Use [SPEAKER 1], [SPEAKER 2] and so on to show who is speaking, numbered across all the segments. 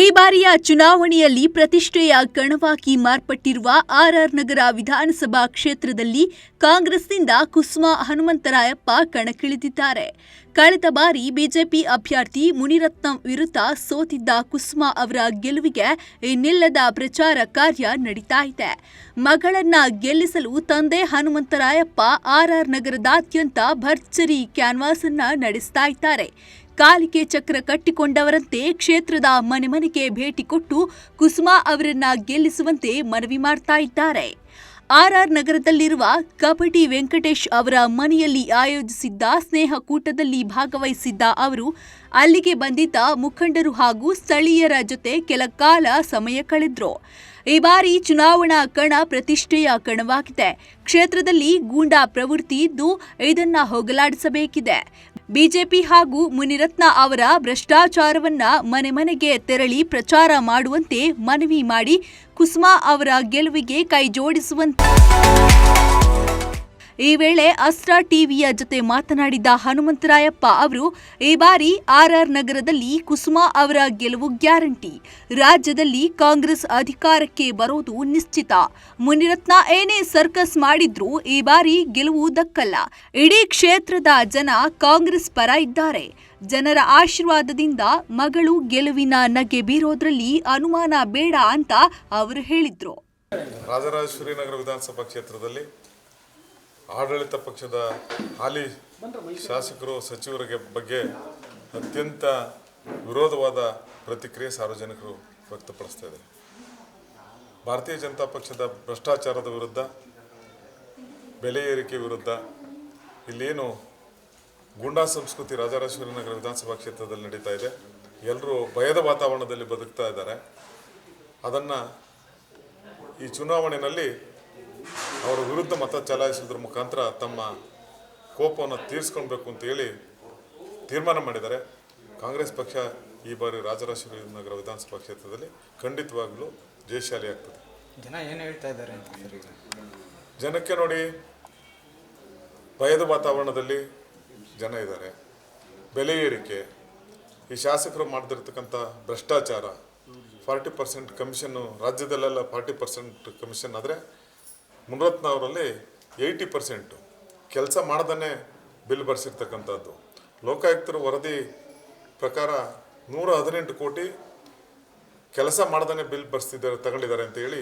[SPEAKER 1] ಈ ಬಾರಿಯ ಚುನಾವಣೆಯಲ್ಲಿ ಪ್ರತಿಷ್ಠೆಯ ಕಣವಾಗಿ ಮಾರ್ಪಟ್ಟಿರುವ ಆರ್ಆರ್ ನಗರ ವಿಧಾನಸಭಾ ಕ್ಷೇತ್ರದಲ್ಲಿ ಕಾಂಗ್ರೆಸ್ನಿಂದ ಕುಸುಮಾ ಹನುಮಂತರಾಯಪ್ಪ ಕಣಕ್ಕಿಳಿದಿದ್ದಾರೆ. ಕಳೆದ ಬಾರಿ ಬಿಜೆಪಿ ಅಭ್ಯರ್ಥಿ ಮುನಿರತ್ನಂ ವಿರುದ್ಧ ಸೋತಿದ್ದ ಕುಸುಮಾ ಅವರ ಗೆಲುವಿಗೆ ಇನ್ನಿಲ್ಲದ ಪ್ರಚಾರ ಕಾರ್ಯ ನಡೀತಾ ಇದೆ. ಮಗಳನ್ನ ಗೆಲ್ಲಿಸಲು ತಂದೆ ಹನುಮಂತರಾಯಪ್ಪ ಆರ್ಆರ್ ನಗರದಾದ್ಯಂತ ಭರ್ಜರಿ ಕ್ಯಾನ್ವಾಸ್ ಅನ್ನ ನಡೆಸ್ತಾ ಇದ್ದಾರೆ. ಕಾಲಿಗೆ ಚಕ್ರ ಕಟ್ಟಿಕೊಂಡವರಂತೆ ಕ್ಷೇತ್ರದ ಮನೆ ಮನೆಗೆ ಭೇಟಿ ಕೊಟ್ಟು ಕುಸುಮಾ ಅವರನ್ನ ಗೆಲ್ಲಿಸುವಂತೆ ಮನವಿ ಮಾಡ್ತಾ ಇದ್ದಾರೆ. ಆರ್ಆರ್ ನಗರದಲ್ಲಿರುವ ಕಬಡ್ಡಿ ವೆಂಕಟೇಶ್ ಅವರ ಮನೆಯಲ್ಲಿ ಆಯೋಜಿಸಿದ್ದ ಸ್ನೇಹ ಕೂಟದಲ್ಲಿ ಭಾಗವಹಿಸಿದ್ದ ಅವರು, ಅಲ್ಲಿಗೆ ಬಂದಿದ್ದ ಮುಖಂಡರು ಹಾಗೂ ಸ್ಥಳೀಯರ ಜೊತೆ ಕೆಲ ಕಾಲ ಸಮಯ ಕಳೆದ್ರು. ಈ ಬಾರಿ ಚುನಾವಣಾ ಕಣ ಪ್ರತಿಷ್ಠೆಯ ಕಣವಾಗಿದೆ. ಕ್ಷೇತ್ರದಲ್ಲಿ ಗೂಂಡಾ ಪ್ರವೃತ್ತಿ ಇದ್ದು ಇದನ್ನ ಹೋಗಲಾಡಿಸಬೇಕಿದೆ. ಬಿಜೆಪಿ ಹಾಗೂ ಮುನಿರತ್ನ ಅವರ ಭ್ರಷ್ಟಾಚಾರವನ್ನ ಮನೆ ಮನೆಗೆ ತೆರಳಿ ಪ್ರಚಾರ ಮಾಡುವಂತೆ ಮನವಿ ಮಾಡಿ ಕುಸ್ಮಾ ಅವರ ಗೆಲುವಿಗೆ ಕೈ ಜೋಡಿಸುವಂತೆ ಈ ವೇಳೆ ಅಸ್ತ್ರ ಟಿವಿಯ ಜೊತೆ ಮಾತನಾಡಿದ ಹನುಮಂತರಾಯಪ್ಪ ಅವರು, ಈ ಬಾರಿ ಆರ್ಆರ್ ನಗರದಲ್ಲಿ ಕುಸುಮಾ ಅವರ ಗೆಲುವು ಗ್ಯಾರಂಟಿ. ರಾಜ್ಯದಲ್ಲಿ ಕಾಂಗ್ರೆಸ್ ಅಧಿಕಾರಕ್ಕೆ ಬರೋದು ನಿಶ್ಚಿತ. ಮುನಿರತ್ನ ಏನೇ ಸರ್ಕಸ್ ಮಾಡಿದ್ರೂ ಈ ಬಾರಿ ಗೆಲುವು ದಕ್ಕಲ್ಲ. ಇಡೀ ಕ್ಷೇತ್ರದ ಜನ ಕಾಂಗ್ರೆಸ್ ಪರ ಇದ್ದಾರೆ. ಜನರ ಆಶೀರ್ವಾದದಿಂದ ಮಗಳು ಗೆಲುವಿನ ನಗೆ ಬೀರೋದ್ರಲ್ಲಿ ಅನುಮಾನ ಬೇಡ ಅಂತ ಅವರು ಹೇಳಿದ್ರು.
[SPEAKER 2] ರಾಜರಾಜೇಶ್ವರಿ ನಗರ ವಿಧಾನಸಭಾ ಕ್ಷೇತ್ರದಲ್ಲಿ ಆಡಳಿತ ಪಕ್ಷದ ಹಾಲಿ ಶಾಸಕರು ಸಚಿವರ ಬಗ್ಗೆ ಅತ್ಯಂತ ವಿರೋಧವಾದ ಪ್ರತಿಕ್ರಿಯೆ ಸಾರ್ವಜನಿಕರು ವ್ಯಕ್ತಪಡಿಸ್ತಾ ಇದ್ದಾರೆ. ಭಾರತೀಯ ಜನತಾ ಪಕ್ಷದ ಭ್ರಷ್ಟಾಚಾರದ ವಿರುದ್ಧ, ಬೆಲೆ ಏರಿಕೆ ವಿರುದ್ಧ ಇಲ್ಲೇನು ಗೂಂಡಾ ಸಂಸ್ಕೃತಿ ರಾಜರಾಜೇಶ್ವರಿ ನಗರ ವಿಧಾನಸಭಾ ಕ್ಷೇತ್ರದಲ್ಲಿ ನಡೀತಾ ಇದೆ. ಎಲ್ಲರೂ ಭಯದ ವಾತಾವರಣದಲ್ಲಿ ಬದುಕ್ತಾ ಇದ್ದಾರೆ. ಅದನ್ನು ಈ ಚುನಾವಣೆಯಲ್ಲಿ ಅವರ ವಿರುದ್ಧ ಮತ ಚಲಾಯಿಸೋದ್ರ ಮುಖಾಂತರ ತಮ್ಮ ಕೋಪವನ್ನು ತೀರಿಸ್ಕೊಳ್ಬೇಕು ಅಂತೇಳಿ ತೀರ್ಮಾನ ಮಾಡಿದ್ದಾರೆ. ಕಾಂಗ್ರೆಸ್ ಪಕ್ಷ ಈ ಬಾರಿ ರಾಜರಾಜೇಶ್ವರಿ ನಗರ ವಿಧಾನಸಭಾ ಕ್ಷೇತ್ರದಲ್ಲಿ ಖಂಡಿತವಾಗ್ಲೂ ಜಯಶಾಲಿ ಆಗ್ತದೆ.
[SPEAKER 3] ಜನ ಏನು ಹೇಳ್ತಾ ಇದ್ದಾರೆ ಅಂತ
[SPEAKER 2] ಜನಕ್ಕೆ ನೋಡಿ ಭಯದ ವಾತಾವರಣದಲ್ಲಿ ಜನ ಇದ್ದಾರೆ. ಬೆಲೆ ಏರಿಕೆ ಈ ಶಾಸಕರು ಮಾಡ್ದಿರ್ತಕ್ಕಂಥ ಭ್ರಷ್ಟಾಚಾರ ಫಾರ್ಟಿ ಪರ್ಸೆಂಟ್ ಕಮಿಷನ್ನು ರಾಜ್ಯದಲ್ಲೆಲ್ಲ ಫಾರ್ಟಿ ಪರ್ಸೆಂಟ್ ಕಮಿಷನ್ ಆದರೆ ಮುನರತ್ನ ಅವರಲ್ಲಿ ಏಯ್ಟಿ ಪರ್ಸೆಂಟು ಕೆಲಸ ಮಾಡ್ದೇ ಬಿಲ್ ಬರೆಸಿರ್ತಕ್ಕಂಥದ್ದು. ಲೋಕಾಯುಕ್ತರ ವರದಿ ಪ್ರಕಾರ ನೂರ ಹದಿನೆಂಟು ಕೋಟಿ ಕೆಲಸ ಮಾಡ್ದೇ ಬಿಲ್ ಬರ್ಸ್ತಿದ್ದಾರೆ ತಗೊಂಡಿದ್ದಾರೆ ಅಂತ ಹೇಳಿ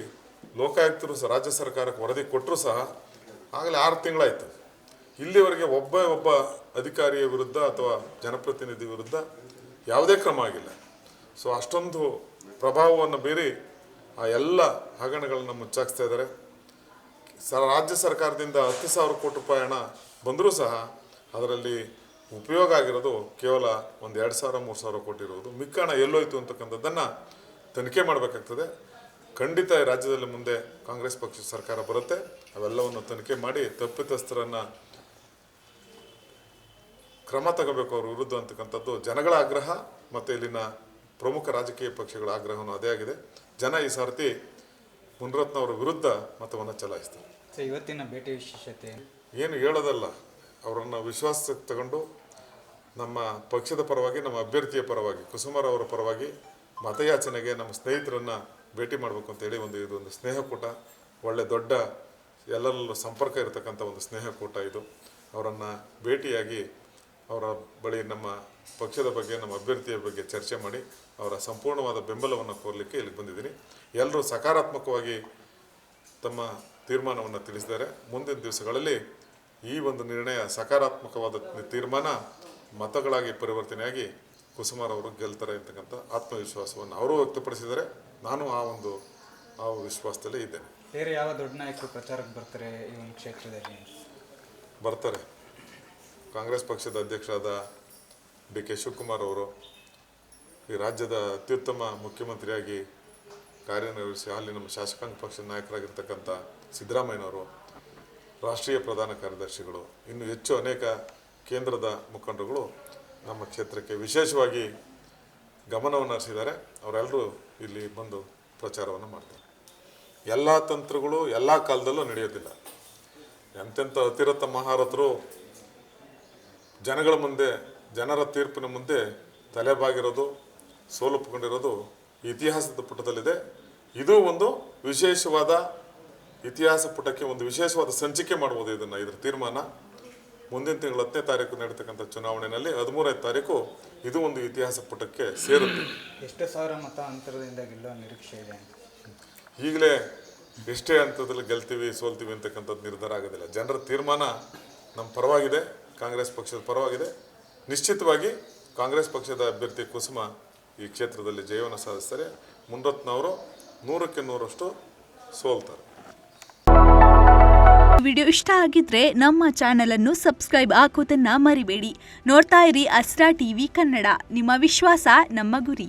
[SPEAKER 2] ಲೋಕಾಯುಕ್ತರು ಸಹ, ರಾಜ್ಯ ಸರ್ಕಾರಕ್ಕೆ ವರದಿ ಕೊಟ್ಟರು ಸಹ ಆಗಲೇ ಆರು ತಿಂಗಳಾಯಿತು. ಇಲ್ಲಿವರೆಗೆ ಒಬ್ಬ ಒಬ್ಬ ಅಧಿಕಾರಿಯ ವಿರುದ್ಧ ಅಥವಾ ಜನಪ್ರತಿನಿಧಿ ವಿರುದ್ಧ ಯಾವುದೇ ಕ್ರಮ ಆಗಿಲ್ಲ. ಸೊ, ಅಷ್ಟೊಂದು ಪ್ರಭಾವವನ್ನು ಬೀರಿ ಆ ಎಲ್ಲ ಹಗರಣಗಳನ್ನು ಮುಚ್ಚಾಕ್ಸ್ತಾ ಇದ್ದಾರೆ. ಸ ರಾಜ್ಯ ಸರ್ಕಾರದಿಂದ ಹತ್ತು ಸಾವಿರ ಕೋಟಿ ರೂಪಾಯಿ ಹಣ ಬಂದರೂ ಸಹ ಅದರಲ್ಲಿ ಉಪಯೋಗ ಆಗಿರೋದು ಕೇವಲ ಒಂದು ಎರಡು ಸಾವಿರ, ಮೂರು ಸಾವಿರ ಕೋಟಿ ಇರುವುದು ಮಿಕ್ಕ ಹಣ ಎಲ್ಲೋಯ್ತು ಅಂತಕ್ಕಂಥದ್ದನ್ನು ತನಿಖೆ ಮಾಡಬೇಕಾಗ್ತದೆ. ಖಂಡಿತ ರಾಜ್ಯದಲ್ಲಿ ಮುಂದೆ ಕಾಂಗ್ರೆಸ್ ಪಕ್ಷದ ಸರ್ಕಾರ ಬರುತ್ತೆ. ಅವೆಲ್ಲವನ್ನು ತನಿಖೆ ಮಾಡಿ ತಪ್ಪಿತಸ್ಥರನ್ನು ಕ್ರಮ ತಗೋಬೇಕು ಅವ್ರ ವಿರುದ್ಧ ಅಂತಕ್ಕಂಥದ್ದು ಜನಗಳ ಆಗ್ರಹ, ಮತ್ತು ಇಲ್ಲಿನ ಪ್ರಮುಖ ರಾಜಕೀಯ ಪಕ್ಷಗಳ ಆಗ್ರಹವೂ ಅದೇ ಆಗಿದೆ. ಜನ ಈ ಸರ್ತಿ ಮುನರತ್ನ ಅವರ ವಿರುದ್ಧ ಮತವನ್ನು ಚಲಾಯಿಸ್ತಾರೆ.
[SPEAKER 3] ಸೊ ಇವತ್ತಿನ ಭೇಟಿ ವಿಶೇಷತೆ?
[SPEAKER 2] ಏನು ಹೇಳೋದಲ್ಲ ಅವರನ್ನು ವಿಶ್ವಾಸಕ್ಕೆ ತಗೊಂಡು ನಮ್ಮ ಪಕ್ಷದ ಪರವಾಗಿ ನಮ್ಮ ಅಭ್ಯರ್ಥಿಯ ಪರವಾಗಿ ಕುಸುಮರ ಅವರ ಪರವಾಗಿ ಮತಯಾಚನೆಗೆ ನಮ್ಮ ಸ್ನೇಹಿತರನ್ನು ಭೇಟಿ ಮಾಡಬೇಕು ಅಂತೇಳಿ ಒಂದು ಇದೊಂದು ಸ್ನೇಹಕೂಟ ಒಳ್ಳೆ ದೊಡ್ಡ ಎಲ್ಲರಲ್ಲೂ ಸಂಪರ್ಕ ಇರತಕ್ಕಂಥ ಒಂದು ಸ್ನೇಹಕೂಟ ಇದು. ಅವರನ್ನು ಭೇಟಿಯಾಗಿ ಅವರ ಬಳಿ ನಮ್ಮ ಪಕ್ಷದ ಬಗ್ಗೆ ನಮ್ಮ ಅಭ್ಯರ್ಥಿಯ ಬಗ್ಗೆ ಚರ್ಚೆ ಮಾಡಿ ಅವರ ಸಂಪೂರ್ಣವಾದ ಬೆಂಬಲವನ್ನು ಕೋರಲಿಕ್ಕೆ ಇಲ್ಲಿಗೆ ಬಂದಿದ್ದೀನಿ. ಎಲ್ಲರೂ ಸಕಾರಾತ್ಮಕವಾಗಿ ತಮ್ಮ ತೀರ್ಮಾನವನ್ನು ತಿಳಿಸಿದ್ದಾರೆ. ಮುಂದಿನ ದಿವಸಗಳಲ್ಲಿ ಈ ಒಂದು ನಿರ್ಣಯ ಸಕಾರಾತ್ಮಕವಾದ ತೀರ್ಮಾನ ಮತಗಳಾಗಿ ಪರಿವರ್ತನೆಯಾಗಿ ಕುಸುಮಾರ್ ಅವರು ಗೆಲ್ತಾರೆ ಅಂತಕ್ಕಂಥ ಆತ್ಮವಿಶ್ವಾಸವನ್ನು ಅವರು ವ್ಯಕ್ತಪಡಿಸಿದ್ದಾರೆ. ನಾನು ಆ ಒಂದು ಆ ವಿಶ್ವಾಸದಲ್ಲೇ ಇದ್ದೇನೆ.
[SPEAKER 3] ಬೇರೆ ಯಾವ ದೊಡ್ಡ ನಾಯಕರು ಪ್ರಚಾರಕ್ಕೆ ಬರ್ತಾರೆ ಈ ಒಂದು ಕ್ಷೇತ್ರದಲ್ಲಿ?
[SPEAKER 2] ಬರ್ತಾರೆ. ಕಾಂಗ್ರೆಸ್ ಪಕ್ಷದ ಅಧ್ಯಕ್ಷರಾದ ಡಿ ಕೆ ಶಿವಕುಮಾರ್ ಅವರು ಈ ರಾಜ್ಯದ ಅತ್ಯುತ್ತಮ ಮುಖ್ಯಮಂತ್ರಿಯಾಗಿ ಕಾರ್ಯನಿರ್ವಹಿಸಿ ಅಲ್ಲಿ ನಮ್ಮ ಶಾಸಕಾಂಗ ಪಕ್ಷದ ನಾಯಕರಾಗಿರ್ತಕ್ಕಂಥ ಸಿದ್ದರಾಮಯ್ಯನವರು ರಾಷ್ಟ್ರೀಯ ಪ್ರಧಾನ ಕಾರ್ಯದರ್ಶಿಗಳು, ಇನ್ನು ಹೆಚ್ಚು ಅನೇಕ ಕೇಂದ್ರದ ಮುಖಂಡರುಗಳು ನಮ್ಮ ಕ್ಷೇತ್ರಕ್ಕೆ ವಿಶೇಷವಾಗಿ ಗಮನವನ್ನು ಹರಿಸಿದ್ದಾರೆ. ಅವರೆಲ್ಲರೂ ಇಲ್ಲಿ ಬಂದು ಪ್ರಚಾರವನ್ನು ಮಾಡ್ತಾರೆ. ಎಲ್ಲ ತಂತ್ರಗಳು ಎಲ್ಲ ಕಾಲದಲ್ಲೂ ನಡೆಯೋದಿಲ್ಲ ಎಂತೆಂಥ ಅತಿರಥ ಮಹಾರಥರು ಜನಗಳ ಮುಂದೆ ಜನರ ತೀರ್ಪಿನ ಮುಂದೆ ತಲೆಬಾಗಿರೋದು ಸೋಲುಪ್ಕೊಂಡಿರೋದು ಇತಿಹಾಸದ ಪುಟದಲ್ಲಿದೆ. ಇದು ಒಂದು ವಿಶೇಷವಾದ ಇತಿಹಾಸ ಪುಟಕ್ಕೆ ಒಂದು ವಿಶೇಷವಾದ ಸಂಚಿಕೆ ಮಾಡ್ಬೋದು ಇದನ್ನು ಇದರ ತೀರ್ಮಾನ. ಮುಂದಿನ ತಿಂಗಳ ಹತ್ತನೇ ತಾರೀಕು ನಡೀತಕ್ಕಂಥ ಚುನಾವಣೆಯಲ್ಲಿ ಹದಿಮೂರನೇ ತಾರೀಕು ಇದು ಒಂದು ಇತಿಹಾಸ ಪುಟಕ್ಕೆ ಸೇರುತ್ತೆ.
[SPEAKER 3] ಎಷ್ಟು ಸಾವಿರ ಮತ ಅಂತರದಿಂದ ಗೆಲ್ಲುವ ನಿರೀಕ್ಷೆ ಇದೆ
[SPEAKER 2] ಈಗಲೇ ಎಷ್ಟೇ ಹಂತದಲ್ಲಿ ಗೆಲ್ತೀವಿ ಸೋಲ್ತೀವಿ ಅಂತಕ್ಕಂಥದ್ದು ನಿರ್ಧಾರ ಆಗೋದಿಲ್ಲ. ಜನರ ತೀರ್ಮಾನ ನಮ್ಮ ಪರವಾಗಿದೆ. ಕಾಂಗ್ರೆಸ್ ಪಕ್ಷದ ಪರವಾಗಿದೆ. ನಿಶ್ಚಿತವಾಗಿ ಕಾಂಗ್ರೆಸ್ ಪಕ್ಷದ ಅಭ್ಯರ್ಥಿ ಕುಸುಮ ಈ ಕ್ಷೇತ್ರದಲ್ಲಿ ಜಯವನ್ನು ಸಾಧಿಸ್ತಾರೆ. ಮುನ್ನೊತ್ನವರು ನೂರಕ್ಕೆ ನೂರಷ್ಟು ಸೋಲ್ತಾರೆ.
[SPEAKER 1] ವಿಡಿಯೋ ಇಷ್ಟ ಆಗಿದ್ರೆ ನಮ್ಮ ಚಾನೆಲ್ ಅನ್ನು ಸಬ್ಸ್ಕ್ರೈಬ್ ಹಾಕೋದನ್ನ ಮರಿಬೇಡಿ. ನೋಡ್ತಾ ಇರಿ ಅಸ್ರಾ ಟಿವಿ ಕನ್ನಡ. ನಿಮ್ಮ ವಿಶ್ವಾಸ ನಮ್ಮ ಗುರಿ.